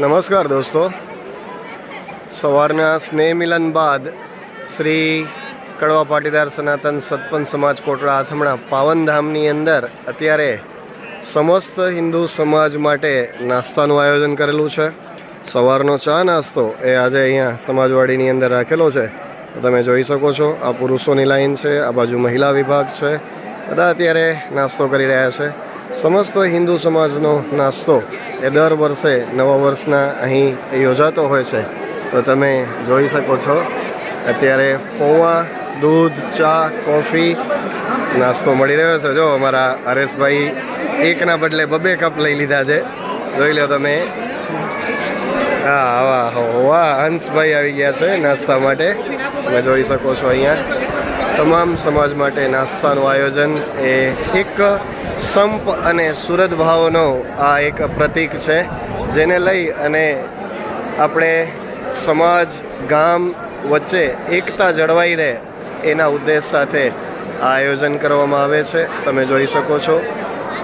નમસ્કાર દોસ્તો. સવારના સ્નેહ મિલન બાદ શ્રી કડવા પાટીદાર સનાતન સતપંચ સમાજ કોટડા આથમણા પાવનધામની અંદર અત્યારે સમસ્ત હિન્દુ સમાજ માટે નાસ્તાનું આયોજન કરેલું છે. સવારનો ચા નાસ્તો એ આજે અહીંયા સમાજવાડીની અંદર રાખેલો છે. તો તમે જોઈ શકો છો, આ પુરુષોની લાઈન છે, આ બાજુ મહિલા વિભાગ છે. બધા અત્યારે નાસ્તો કરી રહ્યા છે. સમસ્ત હિન્દુ સમાજનો નાસ્તો એ દર વર્ષે નવા વર્ષના અહીં યોજાતો હોય છે. તો તમે જોઈ શકો છો, અત્યારે પૌવા, દૂધ, ચા, કોફી નાસ્તો મળી રહ્યો છે. જો અમારા હરેશભાઈ એકના બદલે બબે કપ લઈ લીધા છે. જોઈ લો તમે. હા, વાહ વાહ, હંસભાઈ આવી ગયા છે નાસ્તા માટે. તમે જોઈ શકો છો અહીંયા. તમામ સમાજ માટે નાસ્તાનું આયોજન એ એક સંપ અને સુરત ભાવનો આ એક પ્રતીક છે, જેને લઈ અને આપણે સમાજ, ગામ વચ્ચે એકતા જળવાઈ રહે એના ઉદ્દેશ સાથે આ આયોજન કરવામાં આવે છે. તમે જોઈ શકો છો.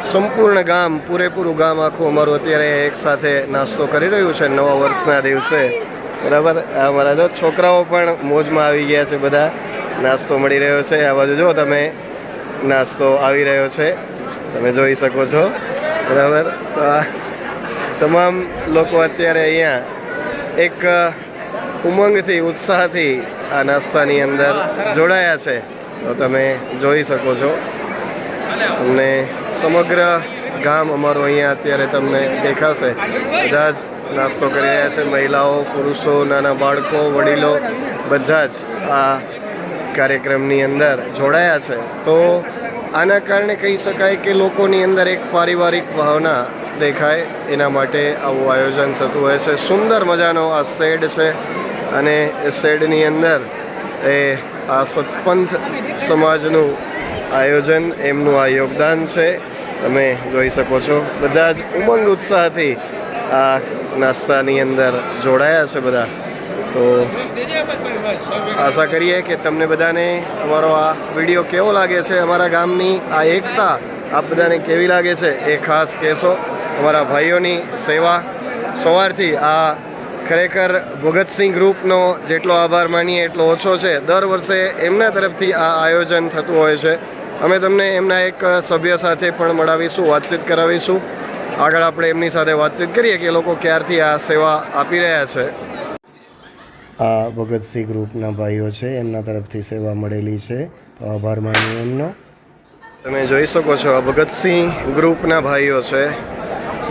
સંપૂર્ણ ગામ, પૂરેપૂરું ગામ આખું અમારું અત્યારે એક સાથે નાસ્તો કરી રહ્યું છે નવા વર્ષના દિવસે. બરાબર? અમારા જો છોકરાઓ પણ મોજમાં આવી ગયા છે બધા. નાસ્તો મળી રહ્યો છે. આ બાજુ જો તમે. નાસ્તો આવી રહ્યો છે. તમે જોઈ શકો છો. બરાબર? તો આ તમામ લોકો અત્યારે અહીંયા એક ઉમંગથી, ઉત્સાહથી આ નાસ્તાની અંદર જોડાયા છે. તો તમે જોઈ શકો છો. તમને સમગ્ર ગામ અમારું અહીંયા અત્યારે તમને દેખાશે. બધા જ નાસ્તો કરી રહ્યા છે. મહિલાઓ, પુરુષો, નાના બાળકો, વડીલો, બધા જ આ કાર્યક્રમની અંદર જોડાયા છે. તો આના કારણે કહી શકાય કે લોકોની અંદર એક પારિવારિક ભાવના દેખાય. એના માટે આવું આયોજન થતું હોય છે. સુંદર મજાનો આ શેડ છે અને એ શેડની અંદર એ આ સતપંથ સમાજનું આયોજન, એમનું આ યોગદાન છે. તમે જોઈ શકો છો. બધા જ ઉમંગ ઉત્સાહથી આ નાસ્તાની અંદર જોડાયા છે બધા. તો આશા કરીએ કે તમને બધાને અમારો આ વીડિયો કેવો લાગે છે અમારા ગામની આ એકતા આપ બધાને કેવી લાગે છે એ ખાસ કહેશો. અમારા ભાઈઓની સેવા સવારથી આ ખરેખર ભગતસિંહ ગ્રુપનો જેટલો આભાર માનીએ એટલો ઓછો છે. દર વર્ષે એમના તરફથી આ આયોજન થતું હોય છે. અમે તમને એમના એક સભ્ય સાથે પણ મળાવીશું, વાતચીત કરાવીશું. આગળ આપણે એમની સાથે વાતચીત કરીએ કે એ લોકો ક્યારથી આ સેવા આપી રહ્યા છે. આ ભગતસિંહ ગ્રુપના ભાઈઓ છે, એમના તરફથી સેવા મળેલી છે. તો આભાર માનીએ એમનો. તમે જોઈ શકો છો, આ ભગતસિંહ ગ્રુપના ભાઈઓ છે.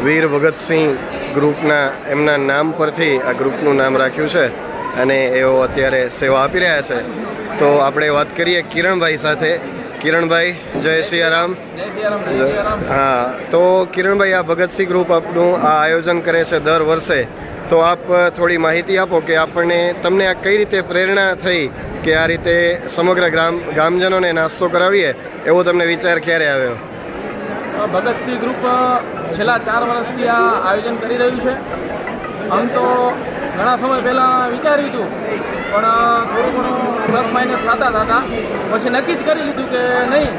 વીર ભગતસિંહ ગ્રુપના, એમના નામ પરથી આ ગ્રુપનું નામ રાખ્યું છે અને એઓ અત્યારે સેવા આપી રહ્યા છે. તો આપણે વાત કરીએ કિરણભાઈ સાથે. કિરણભાઈ, જય સિયારામ. હા, તો કિરણભાઈ, આ ભગતસિંહ ગ્રુપ આપનું આ આયોજન કરે છે દર વર્ષે. તો આપ થોડી માહિતી આપો કે આપણને તમને આ કઈ રીતે પ્રેરણા થઈ કે આ રીતે સમગ્ર ગ્રામ, ગ્રામજનોને નાસ્તો કરાવીએ, એવો તમને વિચાર ક્યારે આવ્યો? ભગતસિંહ ગ્રુપ છેલ્લા ચાર વર્ષથી આ આયોજન કરી રહ્યું છે. આમ તો ઘણા સમય પહેલાં વિચાર્યું હતું, પણ થોડું ઘણું પ્લસ માઇનસ થતા હતા પછી નક્કી જ કરી લીધું કે નહીં,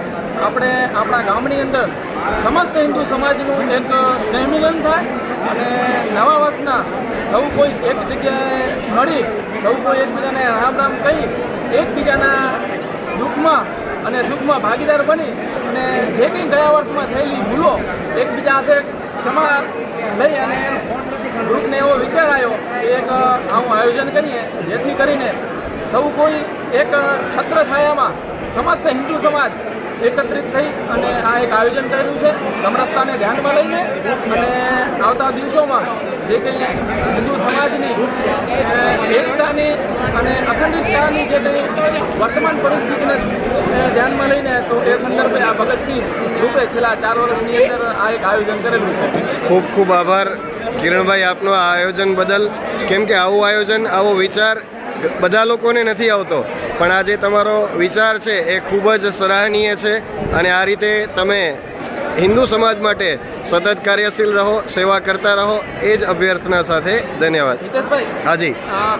આપણે આપણા ગામની અંદર સમસ્ત હિન્દુ સમાજનું એક સ્નેહમિલન થાય અને નવા વર્ષના સૌ કોઈ એક જગ્યાએ મળી સૌ કોઈ એકબીજાને રામ રામ કહી એકબીજાના દુઃખમાં અને સુખમાં ભાગીદાર બની અને જે કંઈ ગયા વર્ષમાં થયેલી ભૂલો એકબીજા હાથે ક્ષમા લઈ અને ગ્રુપને એવો વિચાર આવ્યો કે એક આવું આયોજન કરીએ, જેથી કરીને સૌ કોઈ એક છત્ર છાયામાં સમસ્ત હિન્દુ સમાજ એકત્રિત થઈ અને આ એક આયોજન કરેલું છે. સમરસતાને ધ્યાનમાં લઈને અને આવતા દિવસોમાં જે કંઈ હિન્દુ સમાજની એકતાની અને અખંડિતતાની જે કંઈ વર્તમાન પરિસ્થિતિને ધ્યાનમાં લઈને, તો એ સંદર્ભે આ ભગતસિંહ રૂપે છેલ્લા ચાર વર્ષની અંદર આ એક આયોજન કરેલું છે. ખૂબ ખૂબ આભાર. કિરણભાઈ, આપનો આ આયોજન બદલ. કેમ કે આવું આયોજન, આવો વિચાર બધા લોકોને નથી આવતો. પણ આજે તમારો વિચાર છે એ ખૂબ જ સરાહનીય છે અને આ રીતે તમે હિન્દુ સમાજ માટે સતત કાર્યશીલ રહો સેવા કરતા રહો એ જ અભ્યર્થના સાથે ધન્યવાદ. હાજી.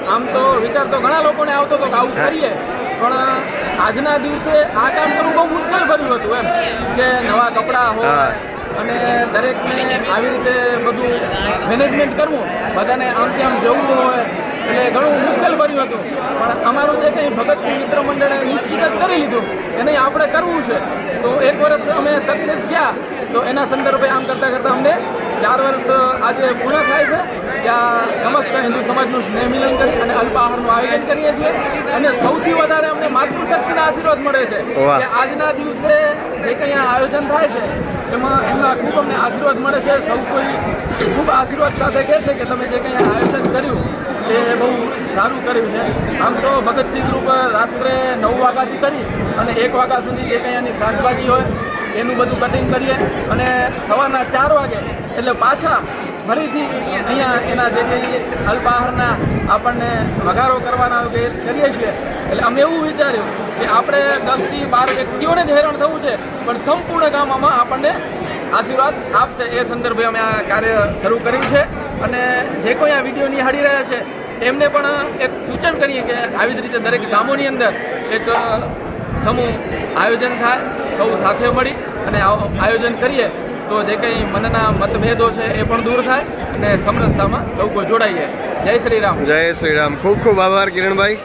આમ તો વિચાર તો ઘણા લોકોને આવતો હતો આવું કરીએ પણ આજના દિવસે આ કામ કરવું બહુ મુશ્કેલ ભર્યું હતું એમ કે નવા કપડાં હોય અને દરેકને આવી રીતે બધું મેનેજમેન્ટ કરવું બધાને આમ ત્યાં જવું હોય એટલે ઘણું મુશ્કેલ બન્યું હતું. પણ અમારું જે કંઈ ભગતસિંહ મિત્ર મંડળે નિશ્ચિત જ કરી લીધું એને આપણે કરવું છે. તો એક વર્ષ અમે સક્સેસ ગયા તો એના સંદર્ભે આમ કરતાં કરતાં અમને ચાર વર્ષ આજે પૂર્ણ થાય છે. ત્યાં સમસ્ત હિન્દુ સમાજનું સ્નેહ મિલન કરી અને અલ્પાહારનું આયોજન કરીએ છીએ. અને સૌથી વધારે અમને માતૃશક્તિના આશીર્વાદ મળે છે. કે આજના દિવસે જે કંઈ આયોજન થાય છે એમાં એમના ખૂબ અમને આશીર્વાદ મળે છે. સૌ કોઈ ખૂબ આશીર્વાદ સાથે કહે છે કે તમે જે કંઈ આયોજન કર્યું એ બહુ સારું કર્યું છે. આમ તો ભગતસિંહ ગ્રુપ રાત્રે નવ વાગ્યાથી કરી અને એક વાગ્યા સુધી જે કંઈ એની શાકભાજી હોય, એનું બધું કટિંગ કરીએ અને સવારના ચાર વાગે એટલે પાછા ફરીથી અહીંયા એના જે કંઈ અલ્પાહારના આપણને વઘારો કરવાના કરીએ છીએ. એટલે અમે એવું વિચાર્યું કે આપણે દસથી બાર વ્યક્તિઓને જ હેરાન થવું છે, પણ સંપૂર્ણ ગામમાં આપણને આશીર્વાદ આપશે. એ સંદર્ભે અમે આ કાર્ય શરૂ કર્યું છે. અને જે કોઈ આ વીડિયો નિહાળી રહ્યા છે એમને પણ એક સૂચન કરીએ કે આવી જ રીતે દરેક ગામોની અંદર એક સમૂહ આયોજન થાય, સૌ સાથે મળી અને આયોજન કરીએ, તો જે કંઈ મનના મતભેદો છે એ પણ દૂર થાય અને સમરસતામાં સૌ કોઈ જોડાઈએ જય શ્રી રામ. જય શ્રી રામ. ખૂબ ખૂબ આભાર કિરણભાઈ.